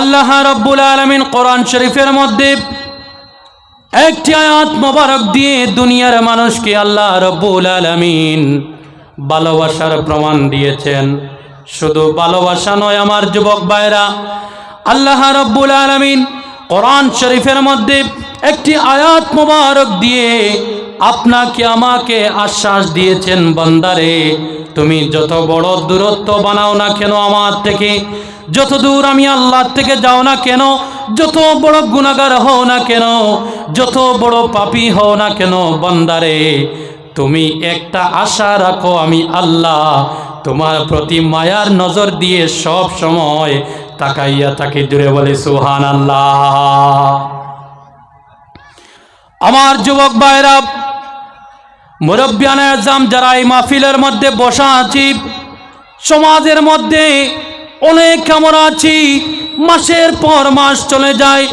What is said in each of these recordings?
আল্লাহ রব্বুল আলমিন কোরআন শরীফের মধ্যে একটি আয়াত মোবারক দিয়ে দুনিয়ার মানুষকে আল্লাহ রব্বুল আলমিন ভালোবাসার প্রমাণ দিয়েছেন। শুধু ভালোবাসা নয় আমার যুবক ভাইরা আল্লাহ রব্বুল আলমিন কোরআন শরীফের মধ্যে একটি আয়াত মোবারক দিয়ে আপনাকে, আমাকে আশ্বাস দিয়েছেন, বন্দারে, তুমি যত বড় দূরত্ব বানাও না কেন আমার থেকে? যত দূর আমি আল্লাহ থেকে যাও না কেন, যত বড় গুণাগার হও না কেন, যত বড় পাপী হও না কেন, বন্দারে, তুমি একটা আশা রাখো আমি আল্লাহ, তোমার প্রতি মায়ার নজর দিয়ে সব সময় তাকাইয়া তাকে জুড়ে বলে সুহান আল্লাহ আমার যুবক ভাইরা মুরব্বিয়ান যারা এই মাহফিলের মধ্যে বসা আছি, সমাজের মধ্যে অনেক আমরা আছি, মাসের পর মাস চলে যায়,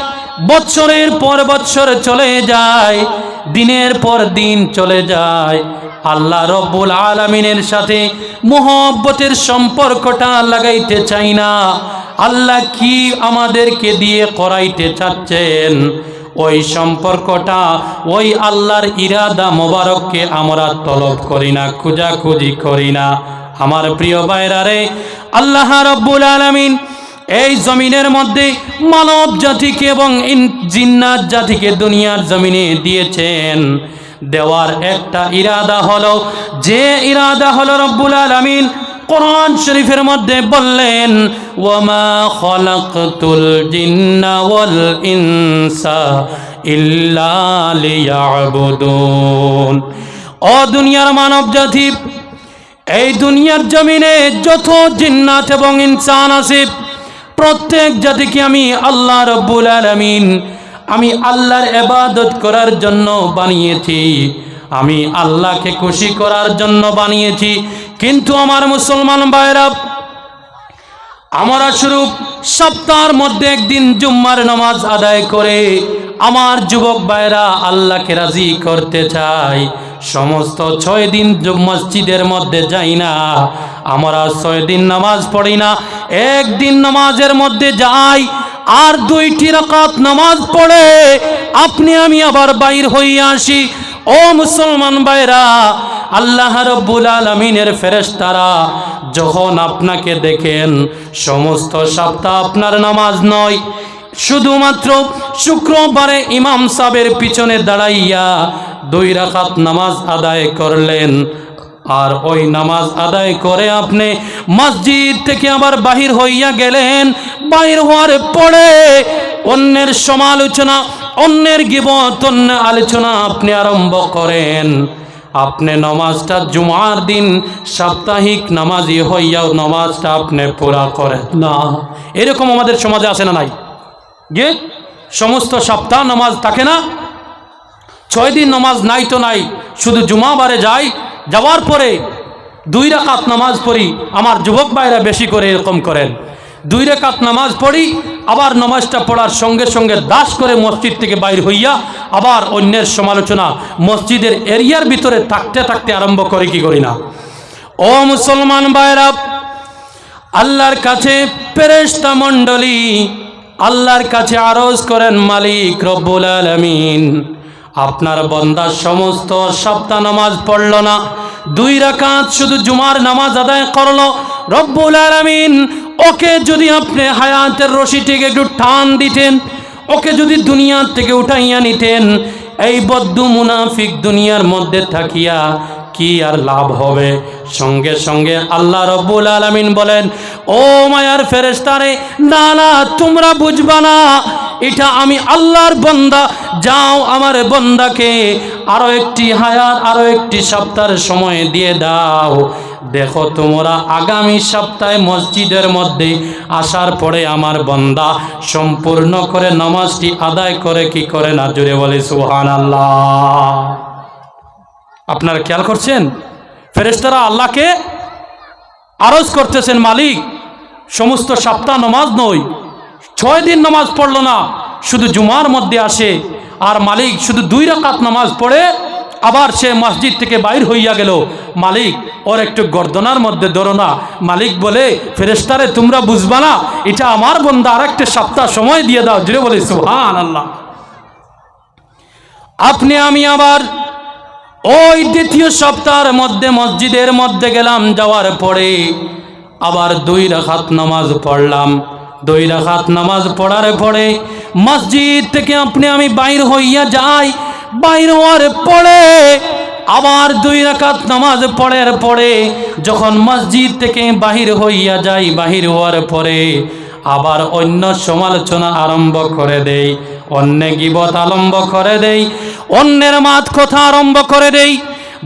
বৎসরের পর বৎসর চলে যায়, দিনের পর দিন চলে যায়। আল্লাহ রব্বুল আলমিনের সাথে মোহব্বতের সম্পর্কটা লাগাইতে চাই না। আল্লাহ কি আমাদেরকে দিয়ে করাইতে চাচ্ছেন? ওই সম্পর্কটা, ওই আল্লাহর ইরাদা মোবারককে আমরা তলব করি না, খুঁজাখুঁজি করি না। আমার প্রিয় বাইরারে আল্লাহ রব্বুল আলমিন এই জমিনের মধ্যে মানব জাতিকে এবং জিন্নাত জাতিকে দুনিয়ার জমিনে দিয়েছেন। দেওয়ার একটা ইরাদা হলো, যে ইরাদা হলো রব্বুল আলমিন কোরআন শরীফের মধ্যে বললেন, ওয়ামা ইনসা ও দুনিয়ার মানব জাতি এই দুনিয়ার জমিনে যত জিন্নাত এবং ইনসান আছে, প্রত্যেক জাতিকে আমি আল্লাহ রব্বুল আলামিন, আমি আল্লাহর এবাদত করার জন্য বানিয়েছি। আমি আল্লাহকে খুশি করার জন্য বানিয়েছি। কিন্তু আমার মুসলমান ভাইরা আমরা শুরু সপ্তাহের মধ্যে একদিন জুম্মার নামাজ আদায় করে আমার যুবক ভাইরা, আল্লাহকে রাজি করতে চাই। সমস্ত ছয় দিন মসজিদের মধ্যে যাই না। আমরা ছয় দিন নামাজ পড়ি না। একদিন নামাজের মধ্যে যাই আর দুইটি রাকাত নামাজ পড়ে। আপনি আমি আবার বাইর হইয়া আসি। ও মুসলমান ভাইরা, আল্লাহ রব্বুল আলমিনের ফেরেশতারা, যখন আপনাকে দেখেন, সমস্ত সপ্তাহ আপনার নামাজ নয়। শুধুমাত্র শুক্রবারে ইমাম সাহেবের পিছনে দাঁড়াইয়া দুই রাকাত নামাজ আদায় করলেন। আর ওই নামাজ আদায় করে আপনি মসজিদ থেকে আবার বাহির হইয়া গেলেন। বাহির হওয়ার পরে অন্যের সমালোচনা, অন্যের গিবত, অন্য আলোচনা আপনি আরম্ভ করেন। আপনি নমাজটা জুমার দিন সাপ্তাহিক নামাজি হইয়াও নমাজটা আপনি পুরা করেন। না, এরকম আমাদের সমাজে আছে না নাই? যে সমস্ত সপ্তাহ নামাজ থাকে না। ছয় দিন নামাজ নাই তো নাই, শুধু জুমাবারে যাই, যাওয়ার পরে দুই রাকাত নামাজ পড়ি, আমার যুবক ভাইরা বেশি করে এরকম করেন। দুই রেখাত নামাজ পড়ি, আবার নামাজটা পড়ার সঙ্গে সঙ্গে দাস করে মসজিদ থেকে বাইর হইয়া আবার অন্যের সমালোচনা, মসজিদের এরিয়ার ভিতরে থাকতে থাকতে আরম্ভ করে, কি করি না? ও মুসলমান ভাইরা, আল্লাহর কাছে ফেরেশতা মণ্ডলী আল্লাহর কাছে আরজ করেন, মালিক রব্বুল আলমিন। আপনার বন্দার সমস্ত সপ্তাহ নামাজ পড়ল না, দুই রাকাত শুধু জুমার নামাজ আদায় করল। রব্বুল আলমিন, ওকে যদি আপনি হায়াতের রশিটিকে একটু টান দিতেন, ওকে যদি দুনিয়ার থেকে উঠাইয়া নিতেন, এই বদ্ধ মুনাফিক দুনিয়ার মধ্যে থাকিয়া কি আর লাভ হবে? সঙ্গে সঙ্গে আল্লাহ রব্বুল আলমিন বলেন, ও মায়ার ফেরেস্তারে না না, তোমরা বুঝবা না। এটা আমি আল্লাহর বন্দা। যাও আমার বন্দাকে আরও একটি হায়াত, আরও একটি সপ্তাহের সময় দিয়ে দাও। দেখো তোমরা আগামী সপ্তাহে মসজিদের মধ্যে আসার পরে আমার বন্দা সম্পূর্ণ করে নামাজটি আদায় করে কি করে না? জুড়ে বলে সুহান আল্লাহ আপনারা খেয়াল করছেন? ফেরেশতারা আল্লাহকে আরজ করতেছেন, মালিক, সমস্ত সপ্তাহ নমাজ নয়, ছয় দিন নামাজ পড়ল না, শুধু জুমার মধ্যে আসে, আর মালিক শুধু দুই রাকাত নামাজ পড়ে, আবার সে মসজিদ থেকে বাইর হইয়া গেল। মালিক, ওর একটু গর্দনার মধ্যে ধরো না। মালিক বলে ফেরেস্তারে তোমরা বুঝবা না, এটা আমার বন্ধা আর একটা সপ্তাহ সময় দিয়ে দাও। জুড়ে বলে সুহান আল্লাহ আপনি আমি আবার ওই দ্বিতীয় সপ্তাহের মধ্যে মসজিদের মধ্যে গেলাম, যাওয়ার পরে আবার দুই রাখাত নামাজ পড়লাম। দুই রাখাত নামাজ পড়ার পরে মসজিদ থেকে আপনি, আমি বাইর হইয়া যাই। বাইর হওয়ার পরে আবার দুই রাকাত নামাজ পড়ার পরে যখন মসজিদ থেকে বাহির হইয়া যাই, বাহির হওয়ার পরে আবার অন্য সমালোচনা আরম্ভ করে দেই, অন্য গিবত আরম্ভ করে দেই। অন্যের মাত কথা আরম্ভ করে দেই,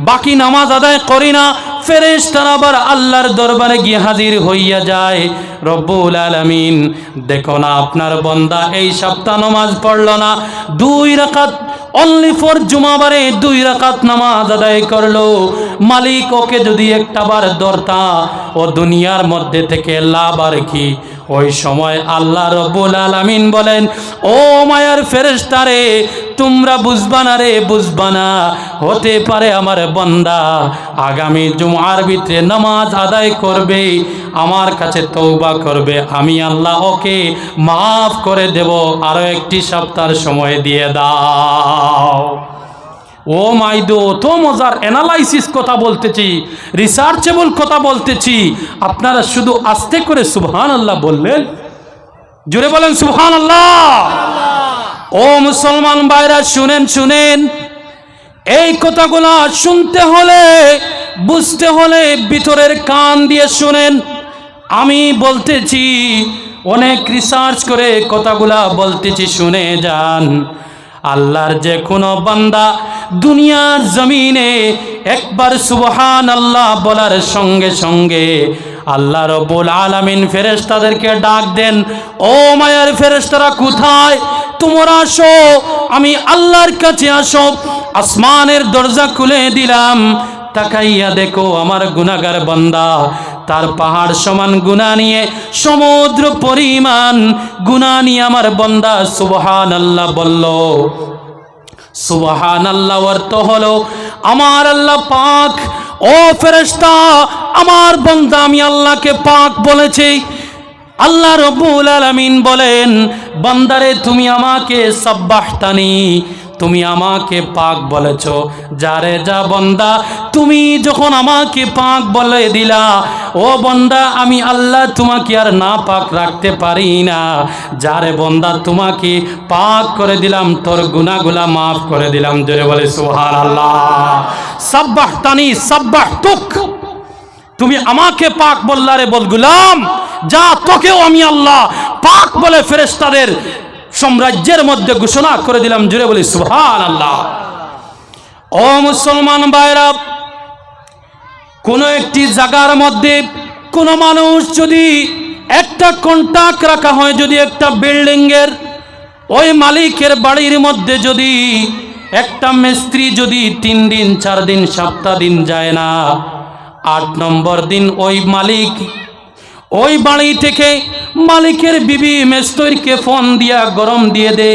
বাকি নামাজ আদায় করি না, ফেরেশতারা আবার আল্লাহর দরবারে গিয়ে হাজির হইয়া যায়। রব্বুল আলামিন, দেখো না আপনার বন্দা এই সপ্তাহ নামাজ পড়ল না, দুই রাকাত অনলি ফর জুমাবারে দুই রাকাত নামাজ আদায় করল। মালিক ওকে যদি একটা বার দরতা ও দুনিয়ার মধ্যে থেকে লাভ আর কি? ওই সময় আল্লাহ রব্বুল আলামিন বলেন, ও মায়ার ফেরেশতারে, তোমরা বুঝবা না রে, বুঝবা না। হতে পারে আমার বন্দা আগামী জুমার ভিতরে নামাজ আদায় করবে, আমার কাছে তৌবা করবে, আমি আল্লাহ ওকে মাফ করে দেব। আরও একটি সপ্তাহ সময় দিয়ে দাও। ও মাইদো তো মজার অ্যানালাইসিস কথা বলতেছি রিসার্চেবল কথা বলতেছি। আপনারা শুধু আস্তে করে সুবহান আল্লাহ বললেন। জুড়ে বলেন সুবহান আল্লাহ ও মুসলমান ভাইরা, শুনেন শুনেন। এই কথাগুলো শুনতে হলে, বুঝতে হলে ভিতরের কান দিয়ে শুনেন। আমি বলতেছি, অনেক রিসার্চ করে কথাগুলা বলতেছি, শুনে যান। আল্লাহর যে কোনো বান্দা দুনিয়ার জমিনে একবার সুবহান আল্লাহ বলার সঙ্গে সঙ্গে আল্লাহ রব্বুল আলামিন ফেরেশতাদেরকে ডাক দেন, ও মায়ার ফেরেশতারা কোথায়? তোমরা আসো, আমি আল্লাহর কাছে আসো। আসমানের দরজা খুলে দিলাম। তাকাইয়া দেখো আমার গুনাগার বান্দা তার পাহাড় সমান গুণা নিয়ে, সমুদ্র পরিমাণ গুণা নিয়ে আমার বন্দা সুবহান আল্লাহ বলল। সুবহান আল্লাহ অর্থ হলো, আমার আল্লাহ পাক, ও ফেরেশতা, আমার বন্দা আমি আল্লাহকে পাক বলেছি। আল্লাহ রব্বুল আলামিন বলেন, বান্দারে তুমি আমাকে সাব্বাহতানি তুমি আমাকে পাক বলেছ। যারে যা বন্দা, তুমি যখন আমাকে পাক বলে দিলা, ও বন্দা, আমি আল্লাহ তোমাকে আর না পাক রাখতে পারি না। যারে বন্দা, তোমাকে পাক করে দিলাম, তোর গুনাগুলা মাফ করে দিলাম। জোরে বলে সুহান আল্লাহ সাব্বাহতানি সাব্বাহ তুক। তুমি আমাকে পাক বললারে বলগুলাম যা তোকেও আমি আল্লাহ পাক বলে ফেরেস্তাদের সাম্রাজ্যের মধ্যে ঘোষণা করে দিলাম জুড়ে বলি সুহান আল্লাহ ও মুসলমান ভাইরা, কোন একটি জায়গার মধ্যে কোন মানুষ যদি একটা কন্টাক্ট রাখা হয়, যদি একটা বিল্ডিং এর ওই মালিকের বাড়ির মধ্যে যদি একটা মিস্ত্রি যদি তিন দিন, চার দিন সপ্তাহ দিন যায় না, আট নম্বর দিন ওই মালিক ওই বাড়ি থেকে মালিকের বিবি মেস্তৈরকে ফোন দিয়া গরম দিয়ে দে।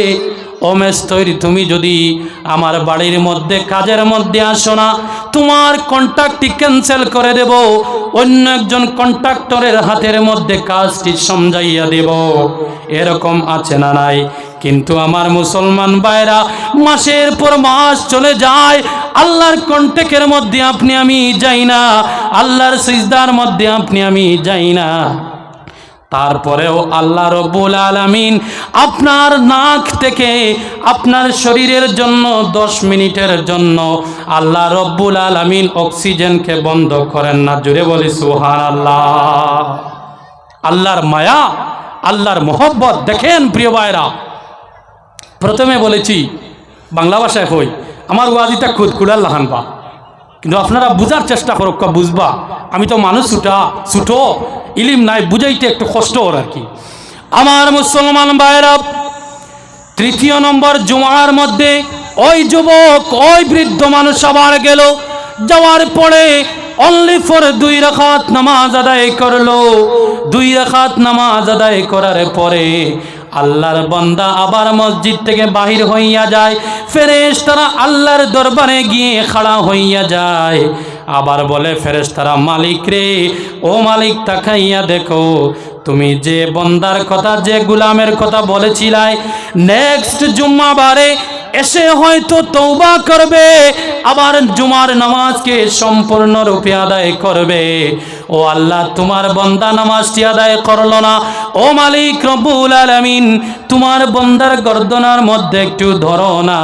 ও মেস্তৈর, তুমি যদি আমার বাড়ির মধ্যে, কাজের মধ্যে আসো না, তোমার কন্ট্রাক্টটি ক্যান্সেল করে দেব, অন্য একজন কন্ট্রাক্টরের হাতের মধ্যে কাজটি সমঝাইয়া দেব। এরকম আছে না নাই? কিন্তু আমার মুসলমান ভাইরা, মাসের পর মাস চলে যায়, আল্লাহর কন্টেকের মধ্যে আপনি, আমি যাই না, আল্লাহর সিজদার মধ্যে আপনি, আমি যাই না। তারপরেও আল্লাহ রব্বুল আলামিন আপনার নাক থেকে আপনার শরীরের জন্য, দশ মিনিটের জন্য আল্লাহ রব্বুল আলামিন অক্সিজেনকে বন্ধ করেন না। জুড়ে বলি সুহান আল্লাহ আল্লাহর মায়া, আল্লাহর মোহব্বত, দেখেন প্রিয় ভাইরা প্রথমে বলেছি, বাংলা ভাষায় হই আমার ওয়াজিটা খুদ কুড়াল লাহানবা কিন্তু আপনারা বুঝার চেষ্টা করো বুঝবা। আমি তো মানুষ ছুটা ছুটো ইলিম নাই, বুঝাইতে একটু কষ্ট ওর আর কি। আমার মুসলমান ভাইরা তৃতীয় নম্বর জুমার মধ্যে ওই যুবক, ওই বৃদ্ধ মানুষ আবার গেল। যাওয়ার পরে অনলি ফর দুই রাখাত নামাজ আদায় করল। দুই রাখাত নামাজ আদায় করার পরে আল্লাহর বন্দা আবার মসজিদ থেকে বাহির হইয়া যায়। ফেরেশ তারা আল্লাহর দরবারে গিয়ে খাড়া হইয়া যায়। আবার বলে ফেরেশ তারা মালিক রে, ও মালিক, তাকাইয়া দেখো, তুমি যে বন্দার কথা, যে গুলামের কথা বলেছিলাই নেক্সট জুম্মাবারে এসে হয়তো তৌবা করবে, আবার জুমার নামাজকে সম্পূর্ণরূপে আদায় করবে। ও আল্লাহ, তোমার বন্দা নামাজটি আদায় করল না। ও মালিক রব্বুল আলামিন, তোমার বন্দার গর্দনার মধ্যে একটু ধরো না।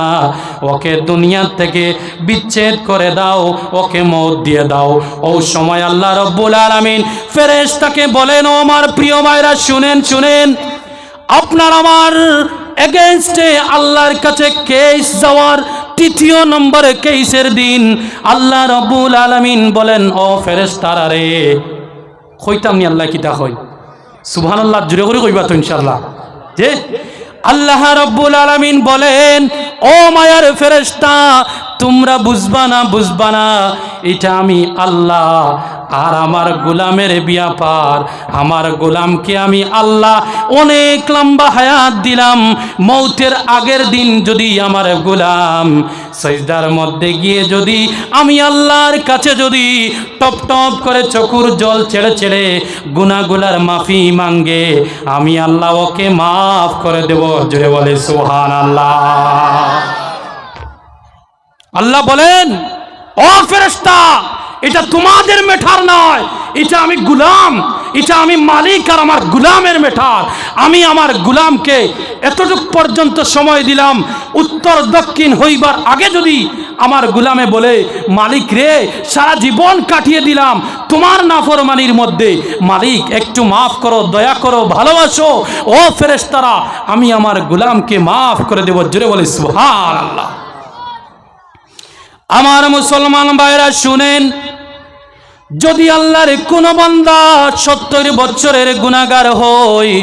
ওকে দুনিয়ার থেকে বিচ্ছেদ করে দাও, ওকে মত দিয়ে দাও। ও সময় আল্লাহ রব্বুল আলামিন ফেরেশতাকে বলেন, ও আমার প্রিয় ভাইরা, শুনেন শুনেন। আপনার আমার এগেনস্টে আল্লাহর কাছে কেস যাওয়ার তৃতীয় নম্বরে কেসের দিন। আল্লাহ রব্বুল আলামিন বলেন, ও ফেরেশতারা রে, কইতাম নি আল্লাহ কিতা কই সুবহানাল্লাহ জুড়ে করে কইবা তো ইনশাআল্লাহ। যে আল্লাহ রব্বুল আলামিন বলেন, ও মায়ার ফেরেশতা, তোমরা বুঝবা না বুঝবা না, এটা আমি আল্লাহ আর আমার গোলামের ব্যাপার আমার গোলামকে আমি আল্লাহ অনেক লম্বা হায়াত দিলাম। মৌতের আগের দিন যদি আমার গোলাম সজদার মধ্যে গিয়ে যদি আমি আল্লাহর কাছে যদি টপ টপ করে চকুর জল ছেড়ে ছেড়ে গুনাগুলার মাফি মাঙ্গে, আমি আল্লাহ ওকে মাফ করে দেব। জোরে বলে সোহান আল্লাহ আল্লাহ বলেন, ও এটা তোমাদের মেঠার নয়। এটা আমি গুলাম। এটা আমি মালিক আর আমার গুলামের মেঠার। আমি আমার গুলামকে এতটুক পর্যন্ত সময় দিলাম। উত্তর দক্ষিণ হইবার আগে যদি আমার গুলামে বলে, মালিক রে, সারা জীবন কাটিয়ে দিলাম। তোমার নাফরমানির মধ্যে, মালিক, একটু মাফ করো, দয়া করো, ভালোবাসো। ও ফেরেস্তারা আমি আমার গুলামকে মাফ করে দেব। জোরে বলে সুহান আল্লাহ আমার মুসলমান ভাইরা, শুনেন। যদি আল্লাহর কোন বান্দা সত্তর বছরের গুণাগার হয়,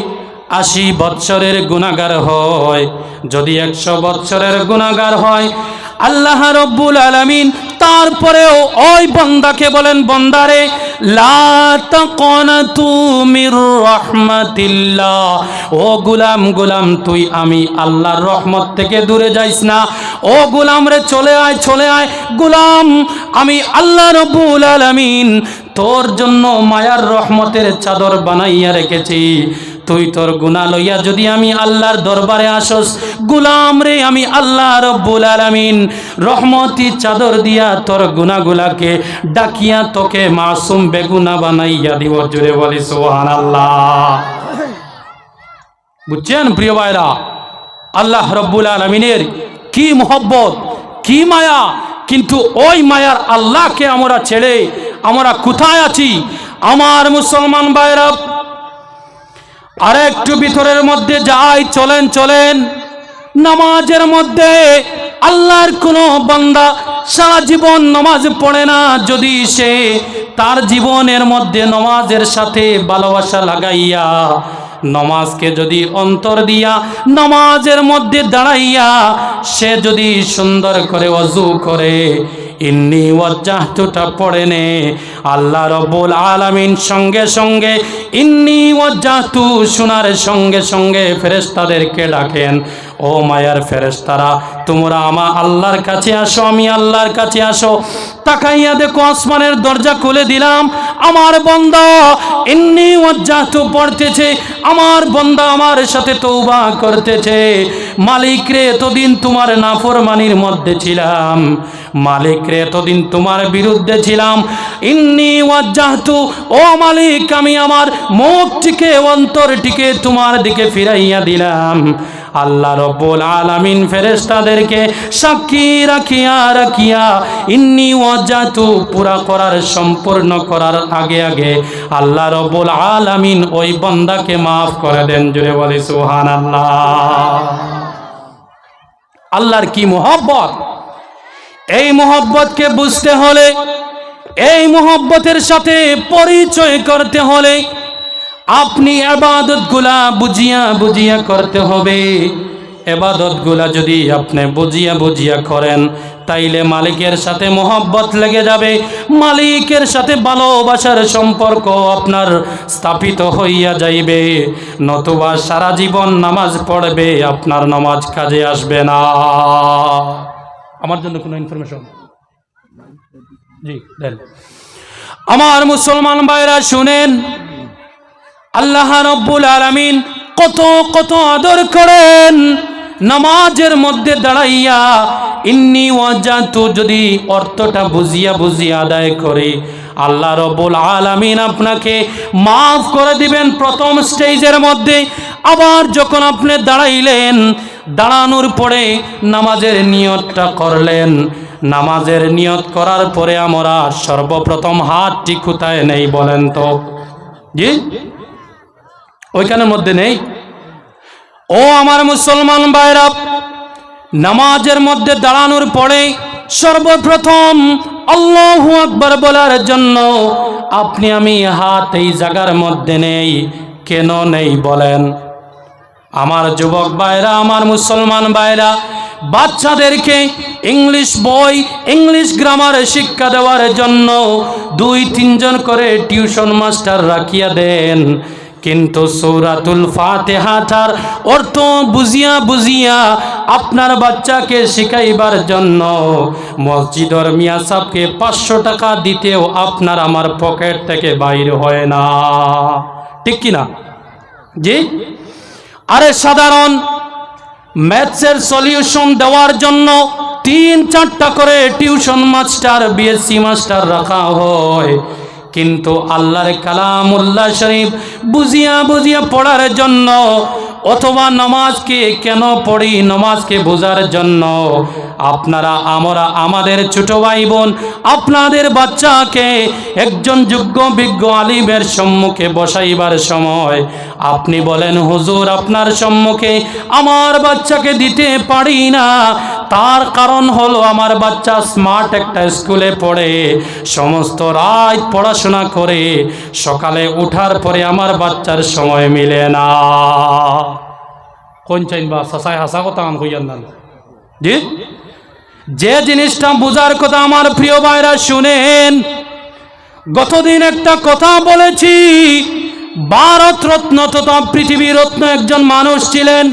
আশি বছরের গুণাগার হয়, যদি একশো বছরের গুণাগার হয়, আল্লাহ রব্বুল আলামিন তারপরেও ওই বন্দাকে বলেন, বন্দারে ও গুলাম গুলাম, তুই আমি আল্লাহর রহমত থেকে দূরে যাইস না। ও গুলাম রে, চলে আয় চলে আয়। গুলাম, আমি আল্লাহ রব্বুল আলামিন তোর জন্য মায়ার রহমতের চাদর বানাইয়া রেখেছি। তুই তোর গুণা লইয়া যদি আমি আল্লাহর দরবারে আসস, গুলাম রে আমি আল্লাহ রব্বুল আলামিন। রহমতি চাদর দিয়া তোর গুনাগুলাকে ডাকিয়া তোকে মাসুম বেগুনা বানাইয়া দিব জুড়ে বলি সোহান আল্লাহ বুঝছেন প্রিয় ভাইরা? আল্লাহ রব্বুল আলমিনের কি মোহব্বত, কি মায়া, কিন্তু ওই মায়ার আল্লাহকে আমরা ছেড়ে আমরা কোথায় আছি? আমার মুসলমান ভাইরা আর একটু ভিতরের মধ্যে যাই, চলেন চলেন। নামাজের মধ্যে আল্লাহর কোনো বান্দা সারা জীবন নামাজ পড়ে না, যদি সে তার জীবনের মধ্যে নমাজের সাথে ভালোবাসা লাগাইয়া, নমাজকে যদি অন্তর দিয়া, নমাজের মধ্যে দাঁড়াইয়া, সে যদি সুন্দর করে অজু করে ইন্নি ওয়াজ্জাহতুটা পড়ে নে। আল্লাহ রব্বুল আলামিন সঙ্গে সঙ্গে ইন্নি ওয়াজ্জাহতু শোনার সঙ্গে সঙ্গে ফেরেশতাদেরকে ডাকেন। ও মায়ার ফেরেস্তারা তোমরা আমা আল্লাহর কাছে আসো, আমি আল্লাহর কাছে আসো। তাকাইয়া দেখো, আসমানের দরজা খুলে দিলাম। আমার বন্দা ইন্নি ওয়াজ্জাহতু পড়তেছে, আমার বন্দা আমার সাথে তৌবা করতেছে। মালিক রে, এতদিন তোমার নাফরমানির মধ্যে ছিলাম। মালিক রে, এতদিন তোমার বিরুদ্ধে ছিলাম। ইন্নি ওয়াজ্জাহতু, ও মালিক, আমি আমার মুখটিকে অন্তরটিকে তোমার দিকে ফিরাইয়া দিলাম। আল্লাহ রব্বুল আলামিন ফেরেশতাদেরকে সাক্ষী রাখিয়া রাখিয়া ইন্নি ওয়াজ্জাতু পুরা করার, সম্পূর্ণ করার আগে আগে আল্লাহ রব্বুল আলামিন ওই বান্দাকে মাফ করে দেন। জুড়ে বলি সুবহানাল্লাহ। আল্লাহর কি মোহব্বত? এই মোহব্বতকে বুঝতে হলে, এই মোহব্বতের সাথে পরিচয় করতে হলে আপনি আবাদতগুলা বুঝিয়া বুঝিয়া করতে হবে। এবাদতগুলা যদি আপনি বুঝিয়া বুঝিয়া করেন, তাইলে মালিকের সাথে মোহব্বত লেগে যাবে। মালিকের সাথে ভালোবাসার সম্পর্ক আপনার স্থাপিত হইয়া যাইবে। নতুবা সারা জীবন নামাজ পড়বে, আপনার নামাজ কাজে আসবে না। আমার জন্য কোনো ইনফরমেশন জি আমার মুসলমান ভাইরা শুনেন আল্লাহ রব্বুল আলামিন কত কত আদর করেন। নামাজের মধ্যে দাঁড়াইয়া, ইন্নি ওয়াজাতু যদি অর্থটা বুঝিয়া বুঝিয়া আদায় করে, আল্লাহ রব্বুল আলামিন আপনাকে মাফ করে দিবেন প্রথম স্টেজের মধ্যে। আবার যখন আপনি দাঁড়াইলেন, দাঁড়ানোর পরে নামাজের নিয়তটা করলেন। নামাজের নিয়ত করার পরে আমরা সর্বপ্রথম হাতটি কোথায় নেই বলেন তো? জি? ওইখানের মধ্যে নেই। ও আমার মুসলমান ভাইরা, নামাজের মধ্যে দাঁড়ানোর পরে সর্বপ্রথম আল্লাহু আকবার বলার জন্য, আপনি আমি হাত এই জায়গার মধ্যে নেই, কেন নেই বলেন? আমার যুবক ভাইরা, আমার মুসলমান ভাইরা, বাচ্চাদেরকে ইংলিশ বই, ইংলিশ গ্রামার শিক্ষা দেওয়ার জন্য দুই, তিনজন করে টিউশন মাস্টার রাখিয়া দেন। কিন্তু সৌরাতুল ফাতেহাটার অর্থ বুঝিয়া বুঝিয়া আপনার বাচ্চাকে শিখাইবার জন্য মসজিদর মিয়া সাহকে পাঁচশো টাকা দিতেও আপনার আমার পকেট থেকে বাইর হয় না। ঠিক কিনা? জি? আরে সাধারণ, ম্যাথসের সলিউশন দেওয়ার জন্য তিন চারটা করে টিউশন মাস্টার, বিএসসি মাস্টার রাখা হয়। কিন্তু আল্লাহর কালাম উল্লাহ শরীফ বুঝিয়া বুঝিয়া পড়ার জন্য অথবা নামাজকে কেন পড়ি নামাজকে বোঝার জন্য? আপনারা আমরা, আমাদের ছোট ভাই বোন আপনাদের বাচ্চাকে একজন যোগ্য, বিজ্ঞ আলিমের সম্মুখে বসাইবার সময় আপনি বলেন, হুজুর, আপনার সম্মুখে আমার বাচ্চাকে দিতে পারি না। তার কারণ হলো আমার বাচ্চা স্মার্ট একটা স্কুলে পড়ে, সমস্ত রাত পড়াশোনা করে, সকালে উঠার পরে আমার বাচ্চার সময় মিলে না। কোন বা সাসাই হাসা কথা আন হইয়ান জি? যে জিনিসটা বোঝার কথা আমার প্রিয় ভাইরা শুনেন, গতদিন একটা কথা বলেছি, ভারত রত্ন তথা পৃথিবী রত্ন একজন মানুষ ছিলেন,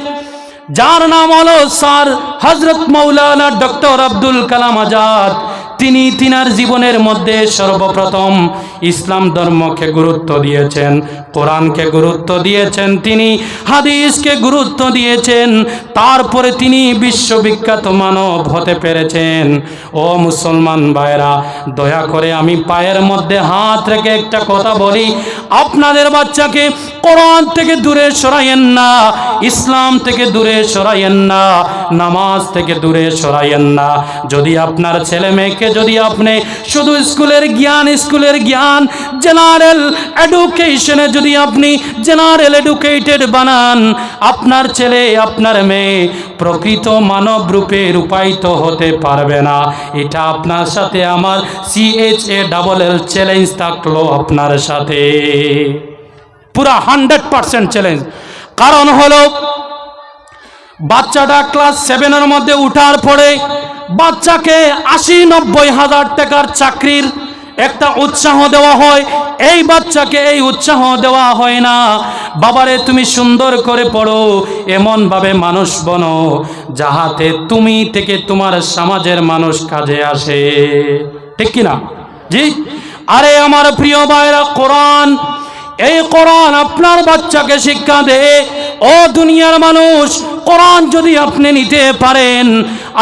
যার নাম হলো স্যার হজরত মৌলানা ডক্টর আব্দুল কালাম আজাদ। তিনি তিনার জীবনের মধ্যে সর্বপ্রথম ইসলাম ধর্মকে গুরুত্ব দিয়েছেন, কোরআনকে গুরুত্ব দিয়েছেন তিনি, হাদিসকে গুরুত্ব দিয়েছেন, তারপরে তিনি বিশ্ববিখ্যাত মানব হতে পেরেছেন। ও মুসলমান ভাইরা দয়া করে আমি পায়ের মধ্যে হাত রেখে একটা কথা বলি, আপনাদের বাচ্চাকে কোরআন থেকে দূরে সরাইয়েন না, ইসলাম থেকে দূরে সরাইয়েন না, নামাজ থেকে দূরে সরাইয়েন না। যদি আপনার ছেলে মেয়েকে, যদি আপনি শুধু স্কুলের জ্ঞান স্কুলের জ্ঞান, জেনারেল এডুকেশনে যদি আপনি জেনারেল এডুকেটেড বানান, আপনার ছেলে, আপনার মেয়ে প্রকৃত মানব রূপে রূপায়িত হতে পারবে না। এটা আপনার সাথে আমার সিএইচএ ডাবল এল চ্যালেঞ্জ থাকল আপনার সাথে। পুরা হান্ড্রেড পার্সেন্ট চ্যালেঞ্জ কারণ হলো, বাচ্চাটা ক্লাস সেভেনের মধ্যে উঠার পরে বাচ্চাকে আশি নব্বই হাজার টাকার চাকরির একটা উৎসাহ দেওয়া হয়। এই বাচ্চাকে এই উৎসাহ দেওয়া হয় না। বাবারে, তুমি সুন্দর করে পড়ো, এমনভাবে মানুষ বনো, যাহাতে তুমি থেকে তোমার সমাজের মানুষ কাজে আসে। ঠিক কিনা? জি? আরে আমার প্রিয় ভাইরা, কোরআন এই কোরআন আপনার বাচ্চাকে শিক্ষা দে। ও দুনিয়ার মানুষ, কোরআন যদি আপনি নিতে পারেন,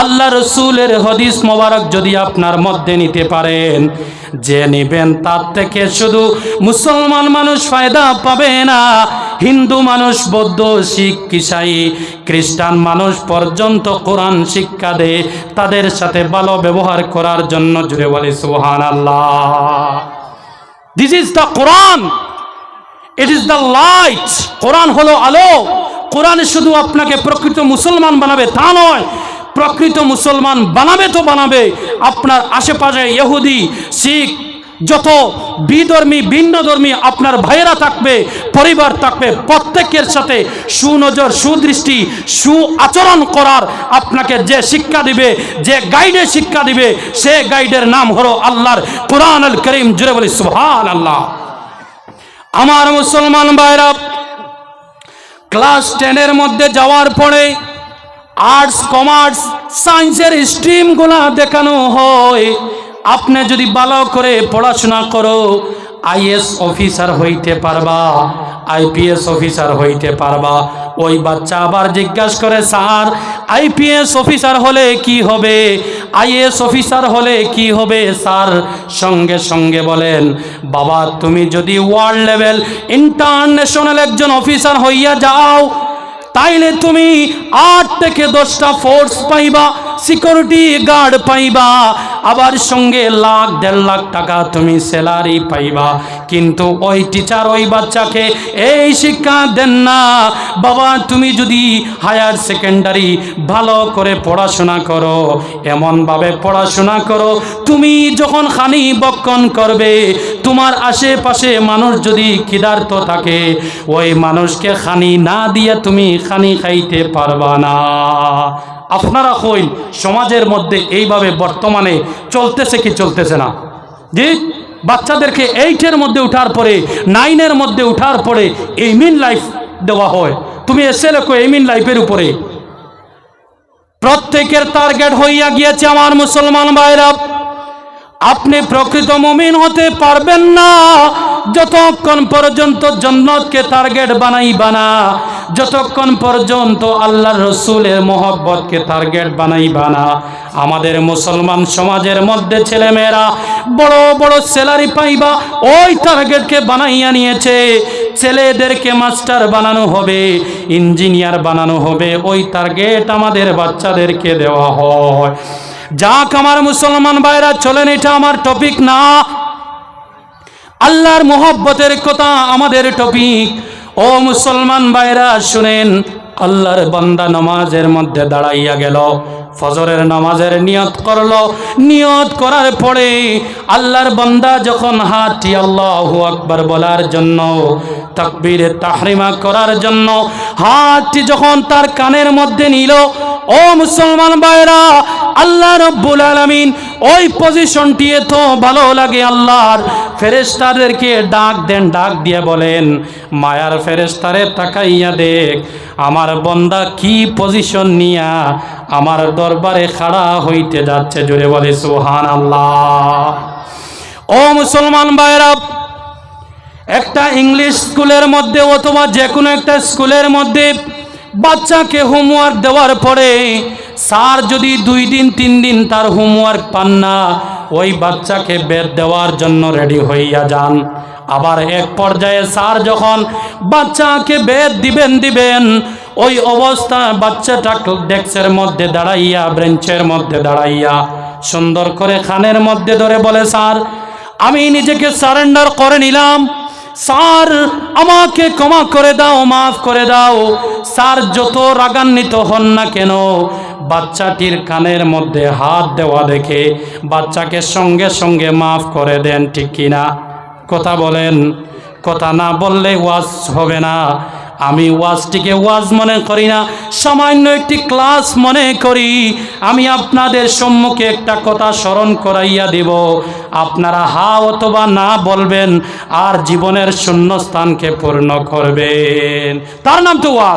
আল্লাহ রসুলের হদিস মোবারক যদি আপনার মধ্যে নিতে পারেন, যে নিবেন তার থেকে শুধু মুসলমান মানুষ ফায়দা পাবে না। হিন্দু মানুষ, বৌদ্ধ, শিখ কিসাই খ্রিস্টান মানুষ পর্যন্ত কোরআন শিক্ষা দেয় তাদের সাথে ভালো ব্যবহার করার জন্য জুড়ে বলে সুহান আল্লাহ this is the Quran it is the light কোরআন হলো আলো। কোরআন শুধু আপনাকে প্রকৃত মুসলমান বানাবে তা নয়। প্রকৃত মুসলমান বানাবে তো বানাবে। আপনার আশেপাশে ইহুদি, শিখ, যত বিধর্মী ভিন্ন ধর্মী আপনার ভাইয়েরা থাকবে, পরিবার থাকবে, প্রত্যেকের সাথে সুনজর, সুদৃষ্টি সু আচরণ করার আপনাকে যে শিক্ষা দিবে, যে গাইডে শিক্ষা দিবে, সে গাইডের নাম হলো আল্লাহর কোরআন আল করিম। জুড়ে বলি সুহান আল্লাহ আমার মুসলমান ভাইরা ক্লাস টেনের মধ্যে যাওয়ার পরে আর্টস কমার্স সায়েন্সের স্ট্রিমগুলা দেখানো হয়। আপনি যদি ভালো করে পড়াশোনা করো আইএস অফিসার হইতে পারবা। আইপিএস অফিসার হইতে পারবা। ওই বাচ্চা আবার জিজ্ঞাসা করে, স্যার, আইপিএস অফিসার হলে কি হবে? আইএস অফিসার হলে কি হবে? স্যার সঙ্গে সঙ্গে বলেন, বাবা, তুমি যদি ওয়ার্ল্ড লেভেল ইন্টারন্যাশনাল একজন অফিসার হইয়া যাও, তাইলে তুমি আট থেকে দশটা ফোর্স পাইবা, সিকিউরিটি গার্ড পাইবা আবার সঙ্গে লাখ দেড় লাখ টাকা তুমি স্যালারি পাইবা। কিন্তু ওই টিচার ওই বাচ্চাকে এই শিক্ষা দেন না। বাবা, তুমি যদি হায়ার সেকেন্ডারি ভালো করে পড়াশোনা করো, এমনভাবে পড়াশোনা করো, তুমি যখন খানি বক্ষণ করবে, তোমার আশেপাশে মানুষ যদি ক্ষিদার্থ থাকে, ওই মানুষকে খানি না দিয়ে তুমি খানি খাইতে পারবা না। আপনারা হইল সমাজের মধ্যে এইভাবে বর্তমানে চলতেছে কি চলতেছে না? জি? বাচ্চাদেরকে এইটের মধ্যে উঠার পরে নাইনের মধ্যে উঠার পরে এই মিন লাইফ দেওয়া হয়। তুমি এসে লেখো এই মিন লাইফের উপরে। প্রত্যেকের টার্গেট হইয়া গিয়েছে আমার মুসলমান ভাইরা। আপনি প্রকৃত মুমিন হতে পারবেন না। যতক্ষণ পর্যন্ত জন্নতকে টার্গেট বানাই বানা যতক্ষণ পর্যন্ত আল্লাহ রসুলের মোহব্বতকে টার্গেট বানাইবা না, আমাদের মুসলমান সমাজের মধ্যে ছেলেমেয়েরা বড় বড় স্যালারি পাইবা, ওই টার্গেটকে বানাইয়া নিয়েছে। ছেলেদেরকে মাস্টার বানানো হবে ইঞ্জিনিয়ার বানানো হবে, ওই টার্গেট আমাদের বাচ্চাদেরকে দেওয়া হয়। যাক আমার মুসলমান ভাইরা, চলেন এটা আমার টপিক না। আল্লাহর মোহব্বতের কথা আমাদের টপিক ও মুসলমান ভাইরা, শুনেন, আল্লাহর বান্দা নামাজের মধ্যে দাঁড়াইয়া গেল, ফজরের নামাজের নিয়ত করল। নিয়ত করার পরে আল্লাহর বান্দা যখন হাতটি আল্লাহু আকবার বলার জন্য, তাকবীর তাহরিমা করার জন্য হাতটি যখন তার কানের মধ্যে নিল, ও মুসলমান ভাইরা, আল্লাহ রব্বুল আলামিন ওই পজিশনটি এত ভালো লাগে আল্লাহর ফেরেস্তাদেরকে ডাক দেন, ডাক দিয়ে বলেন, মায়ার ফেরেস্তারে তাকাইয়া দেখ, আমার বন্দা কি পজিশন নিয়া আমার দরবারে খাড়া হইতে যাচ্ছে? জোরে বলে সুহান আল্লাহ ও মুসলমান ভাইরা একটা ইংলিশ স্কুলের মধ্যে অথবা যে কোনো একটা স্কুলের মধ্যে বাচ্চাকে হোমওয়ার্ক দেওয়ার পরে স্যার যদি দুই দিন, তিন দিন তার হোমওয়ার্ক পান না ওই বাচ্চাকে বের দেওয়ার জন্য রেডি হইয়া যান। আবার এক পর্যায়ে স্যার যখন বাচ্চাকে বের দিবেন দিবেন, ওই অবস্থা বাচ্চাটা ডেক্সের মধ্যে দাঁড়াইয়া, ব্রেঞ্চের মধ্যে দাঁড়াইয়া সুন্দর করে খানের মধ্যে ধরে বলে, স্যার, আমি নিজেকে সারেন্ডার করে নিলাম। স্যার, আমাকে ক্ষমা করে দাও, মাফ করে দাও। স্যার, যত রাগান্বিত হন না কেন, বাচ্চাটির কানের মধ্যে হাত দেওয়া দেখে বাচ্চাকে সঙ্গে সঙ্গে মাফ করে দেন, ঠিক কিনা? কথা বলেন, কথা না বললে ওয়াজ হবে না। আমি ওয়াজটিকে ওয়াজ মনে করি না, সামান্য একটি ক্লাস মনে করি। আমি আপনাদের সম্মুখে একটা কথা স্মরণ করাইয়া দেব। আপনারা হা অথবা না বলবেন, আর জীবনের শূন্যস্থানকে পূর্ণ করবেন। তার নাম তো ওয়াজ।